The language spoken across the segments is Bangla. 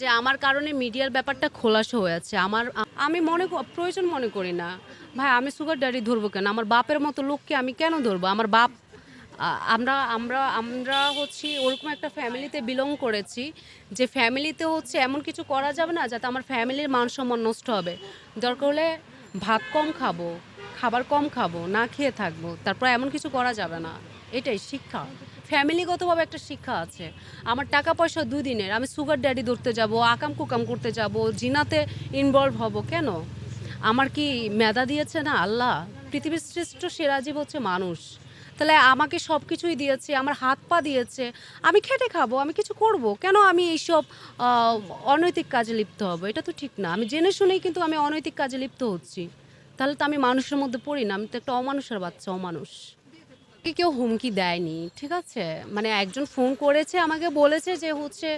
যে আমার কারণে মিডিয়ার ব্যাপারটা খোলাসা হয়েছে আমার, আমি মনে প্রয়োজন মনে করি না। ভাই, আমি সুগার ড্যাডি ধরবো কেন? আমার বাপের মতো লোককে আমি কেন ধরবো? আমার বাপ আমরা আমরা আমরা হচ্ছি ওরকম একটা ফ্যামিলিতে বিলং করেছি যে ফ্যামিলিতে হচ্ছে এমন কিছু করা যাবে না যাতে আমার ফ্যামিলির মান সম্মান নষ্ট হবে। দরকার হলে ভাত কম খাব, খাবার কম খাব, না খেয়ে থাকব, তারপর এমন কিছু করা যাবে না। এটাই শিক্ষা। ফ্যামিলিগতভাবে একটা শিক্ষা আছে। আমার টাকা পয়সা দুই দিনের আমি সুগার ড্যাডি ধরতে যাব আকাম কুকাম করতে যাব, জিনাতে ইনভলভ হব কেন? আমার কি মেধা দিয়েছে না? আল্লাহ, পৃথিবীর শ্রেষ্ঠ সেরা জীব হচ্ছে মানুষ। তাহলে আমাকে সব কিছুই দিয়েছে, আমার হাত পা দিয়েছে, আমি খেটে খাব, আমি কিছু করব? কেন আমি এইসব অনৈতিক কাজে লিপ্ত হব? এটা তো ঠিক না। আমি জেনে শুনেই কিন্তু আমি অনৈতিক কাজে লিপ্ত হচ্ছি। তাহলে তো আমি মানুষের মধ্যে পড়ি না, আমি তো একটা অমানুষের বাচ্চা, অমানুষ। আমাকে কেউ হুমকি দেয়নি, ঠিক আছে? মানে একজন ফোন করেছে, আমাকে বলেছে যে হচ্ছে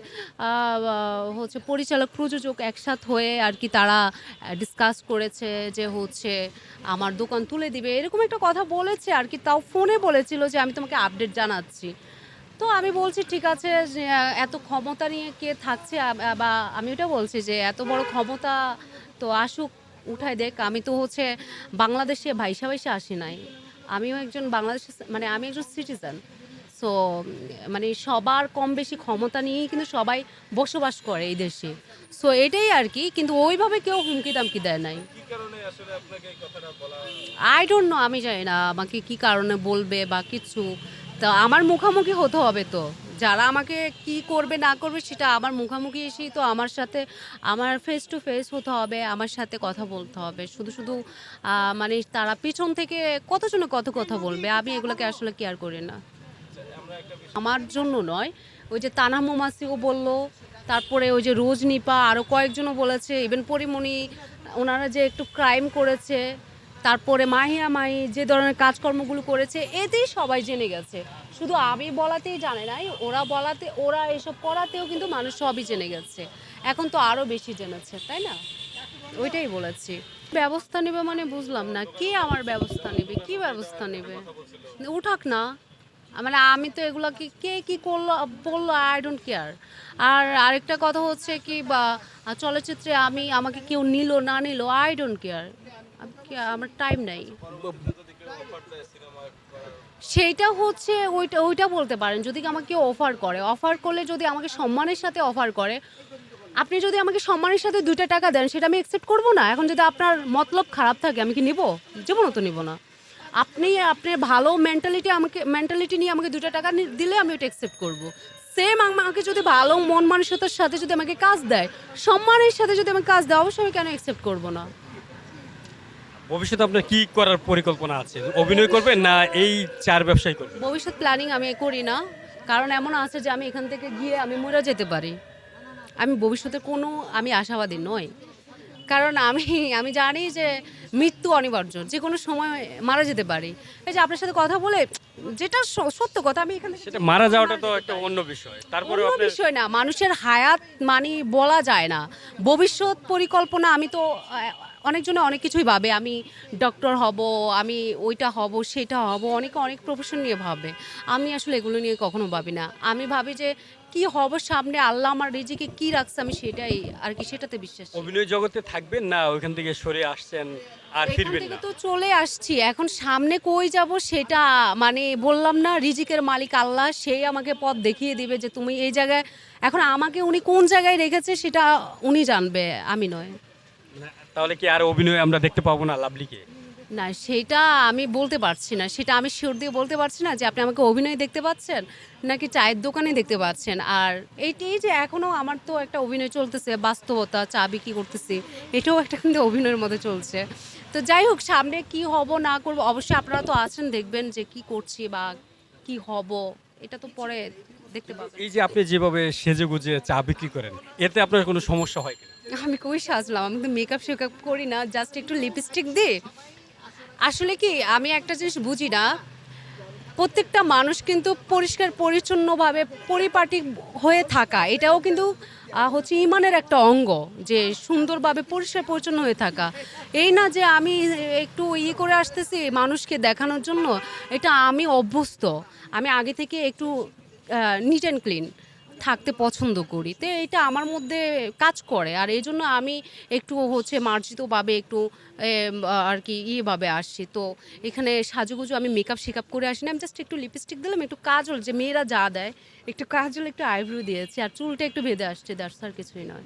হচ্ছে পরিচালক প্রযোজক একসাথ হয়ে আর কি তারা ডিসকাস করেছে যে হচ্ছে আমার দোকান তুলে দিবে। এরকম একটা কথা বলেছে আর কি, তাও ফোনে বলেছিল যে আমি তোমাকে আপডেট জানাচ্ছি। তো আমি বলছি, ঠিক আছে এত ক্ষমতা নিয়ে কে থাকছে? বা আমি ওটা বলছি যে, এত বড় ক্ষমতা তো আসুক, উঠায় দেখ। আমি তো হচ্ছে বাংলাদেশে ভাইসা ভাইসা আসি নাই। আমিও একজন বাংলাদেশ মানে আমি একজন সিটিজেন সো মানে সবার কম বেশি ক্ষমতা নিয়েই কিন্তু সবাই বসবাস করে এই দেশে। সো এটাই আর কি কিন্তু ওইভাবে কেউ হুমকি দামকি দেয় নাই। আই ডোন্ট নো আমি জানি না আমাকে কি কারণে বলবে বা কিছু। তা আমার মুখামুখি হতে হবে তো। যারা আমাকে কি করবে, না করবে সেটা আমার মুখামুখি এসেই তো আমার সাথে, আমার ফেস টু ফেস হতে হবে, আমার সাথে কথা বলতে হবে। শুধু শুধু মানে তারা পিছন থেকে কতজনে কত কথা বলবে, আমি এগুলোকে আসলে কেয়ার করি না। আমার জন্য নয়, ওই যে তানা মোমাসিও বলল, তারপরে ওই যে রোজ নিপা আরও কয়েকজনও বলেছে ইভেন পরিমণি, ওনারা যে একটু ক্রাইম করেছে তারপরে মাহিয়া মাহি যে ধরনের কাজকর্মগুলো করেছে, এতেই সবাই জেনে গেছে। শুধু আমি বলাতেই জানে নাই, ওরা বলাতে, ওরা এসব করাতেও কিন্তু মানুষ সবই জেনে গেছে। এখন তো আরও বেশি জেনেছে, তাই না? ওইটাই বলেছি। ব্যবস্থা নেবে মানে বুঝলাম না, কে আমার ব্যবস্থা নেবে, কি ব্যবস্থা নেবে? উঠাক না। মানে আমি তো এগুলো কি কে কি করল, বলল আই ডোন্ট কেয়ার আর আরেকটা কথা হচ্ছে কি, বা চলচ্চিত্রে আমি, আমাকে কেউ নিল, না নিল আই ডোন্ট কেয়ার আমার টাইম নাই। সেইটা হচ্ছে, ওইটা ওইটা বলতে পারেন, যদি আমাকে অফার করে। অফার করলে যদি আমাকে সম্মানের সাথে অফার করে, আপনি যদি আমাকে সম্মানের সাথে দুইটা টাকা দেন, সেটা আমি অ্যাকসেপ্ট করব না? এখন যদি আপনার মতলব খারাপ থাকে, আমি কি নিব? জীবনও তো নিব না। আপনি আপনার ভালো মেন্টালিটি আমাকে মেন্টালিটি নিয়ে আমাকে দুটো টাকা দিলে আমি ওটা অ্যাকসেপ্ট করব। সেম আমাকে যদি ভালো মন, মানসিকতার সাথে যদি আমাকে কাজ দেয়, সম্মানের সাথে যদি আমাকে কাজ দেয়, অবশ্যই আমি কেন অ্যাকসেপ্ট করব না? ভবিষ্যতে আপনার কি করার পরিকল্পনা আছে? অভিনয় করবেন না এই চার ব্যবসায় করবেন ভবিষ্যৎ প্ল্যানিং আমি করি না। কারণ এমন আছে যে আমি এখান থেকে গিয়ে আমি মরে যেতে পারি। আমি ভবিষ্যতে কোনো আমি আশাবাদী নই। কারণ আমি আমি জানি যে মৃত্যু অনিবার্য যে কোনো সময় মারা যেতে পারি। এই যে আপনার সাথে কথা বলে যেটা সত্য কথা আমি এখানে সেটা মারা যাওয়াটা তো একটা অন্য বিষয়। তারপরে অন্য বিষয় না মানুষের হায়াত মানে বলা যায় না। ভবিষ্যৎ পরিকল্পনা আমি তো অনেকজনে অনেক কিছুই ভাবে। আমি ডক্টর হব আমি ওইটা হব সেটা হব অনেকে অনেক প্রফেশন নিয়ে ভাবে। আমি আসলে এগুলো নিয়ে কখনো ভাবি না। আমি ভাবি যে কি হব সামনে আল্লাহ আমার রিজিকে কি রাখছে আমি সেটাই আর কি সেটাতে বিশ্বাস অভিনয় জগতে থাকবেন না ওইখান থেকে সরে আসছেন আর এখান ফিরবেন থেকে না। তো চলে আসছি। এখন সামনে কই যাব সেটা মানে বললাম না রিজিকের মালিক আল্লাহ সেই আমাকে পথ দেখিয়ে দিবে যে তুমি এই জায়গায় এখন আমাকে উনি কোন জায়গায় রেখেছে সেটা উনি জানবে আমি নয়। তাহলে কি আর অভিনয় আমরা দেখতে পাবো না লাভলিকে? না, সেটা আমি বলতে পারছি না। সেটা আমি শিওর দিয়ে বলতে পারছি না যে আপনি আমাকে অভিনয় দেখতে পাচ্ছেন নাকি চায়ের দোকানে দেখতে পাচ্ছেন। আর এইটাই যে এখনও আমার তো একটা অভিনয় চলতেছে, বাস্তবতা চা বিক্রি করতেছি, এটাও একটা কিন্তু অভিনয়ের মধ্যে চলছে। তো যাই হোক, সামনে কি হব, না করব, অবশ্যই আপনারা তো আছেন, দেখবেন যে কি করছি বা কি হব, এটা তো পরে দেখতে পাবেন। এই যে আপনি যেভাবে সেজে গুজে চা বিক্রি করেন এতে আপনার কোনো সমস্যা হয় কিনা? আমি কই সাজলাম? আমি তো মেকআপ শেকআপ করি না জাস্ট একটু লিপস্টিক দিই। আসলে কি আমি একটা জিনিস বুঝি না প্রত্যেকটা মানুষ কিন্তু পরিষ্কার পরিচ্ছন্নভাবে পরিপাটি হয়ে থাকা এটাও কিন্তু হচ্ছে ইমানের একটা অঙ্গ যে সুন্দরভাবে পরিষ্কার পরিচ্ছন্ন হয়ে থাকা। এই না যে আমি একটু ইয়ে করে আসতেছি মানুষকে দেখানোর জন্য এটা আমি অভ্যস্ত। আমি আগে থেকে একটু নিট অ্যান্ড ক্লিন থাকতে পছন্দ করি। তো এটা আমার মধ্যে কাজ করে, আর এই জন্য আমি একটু হচ্ছে মার্জিতভাবে একটু আর কি ইয়েভাবে আসছি। তো এখানে সাজুগুজু আমি মেকআপ শেকআপ করে আসি না, আমি জাস্ট একটু লিপস্টিক দিলাম, একটু কাজল যে মেয়েরা যা দেয়, একটু কাজল একটু আইব্রো দিয়েছি, আর চুলটা একটু বেঁধে আসছে দ্যাটস আর কিছুই নয়।